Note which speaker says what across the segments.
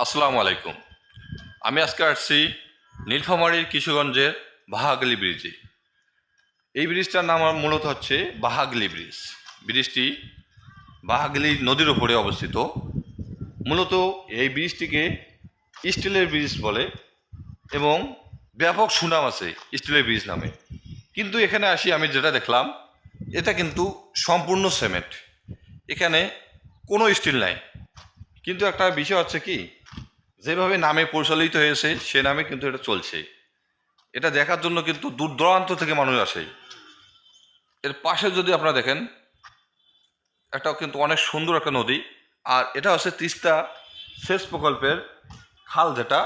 Speaker 1: আসসালামু আলাইকুম। আমি আজকে আসছি নীলফামারীর কিশোরগঞ্জের বাহাগলি ব্রিজে। এই ব্রিজটার নাম মূলত হচ্ছে বাহাগলি ব্রিজ। ব্রিজটি বাহাগলি নদীর উপরে অবস্থিত। মূলত এই ব্রিজটিকে স্টিলের ব্রিজ বলে এবং ব্যাপক সুনাম আছে স্টিলের ব্রিজ নামে। কিন্তু এখানে আসি, আমি যেটা দেখলাম, এটা কিন্তু সম্পূর্ণ সিমেন্ট। এখানে কোনো স্টিল নাই। কিন্তু একটা বিষয় হচ্ছে কি যেভাবে নামে পরিচালিত হয়েছে, সে নামে কিন্তু এটা চলছে। এটা দেখার জন্য কিন্তু দূর দূরান্ত থেকে মানুষ আসে। এর পাশে যদি আপনারা দেখেন, এটাও কিন্তু অনেক সুন্দর একটা নদী। আর এটা হচ্ছে তিস্তা সেচ প্রকল্পের খাল যেটা,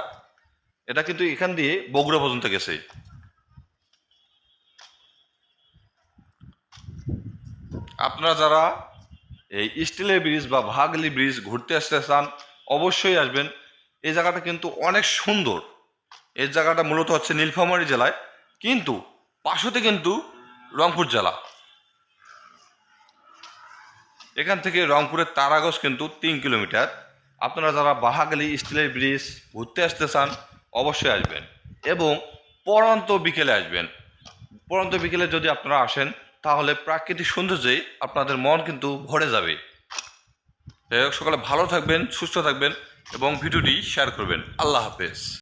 Speaker 1: এটা কিন্তু এখান দিয়ে বগুড়া পর্যন্ত গেছে। আপনারা যারা এই স্টিলের ব্রিজ বা ভাগলি ব্রিজ ঘুরতে আসতে চান, অবশ্যই আসবেন। এই জায়গাটা কিন্তু অনেক সুন্দর। এই জায়গাটা মূলত হচ্ছে নীলফামারী জেলায়, কিন্তু পাশতে কিন্তু রংপুর জেলা। এখান থেকে রংপুরের তারাগজ কিন্তু তিন কিলোমিটার। আপনারা যারা বাহাগালি, স্টিলের ব্রিজ ঘুরতে আসতে চান, অবশ্যই আসবেন এবং পরন্ত বিকেলে আসবেন। পরন্ত বিকেলে যদি আপনারা আসেন, তাহলে প্রাকৃতিক সৌন্দর্যে আপনাদের মন কিন্তু ভরে যাবে। যাই হোক, সকালে ভালো থাকবেন, সুস্থ থাকবেন। এবং ভিডিওটি শেয়ার করবেন। আল্লাহ হাফেজ।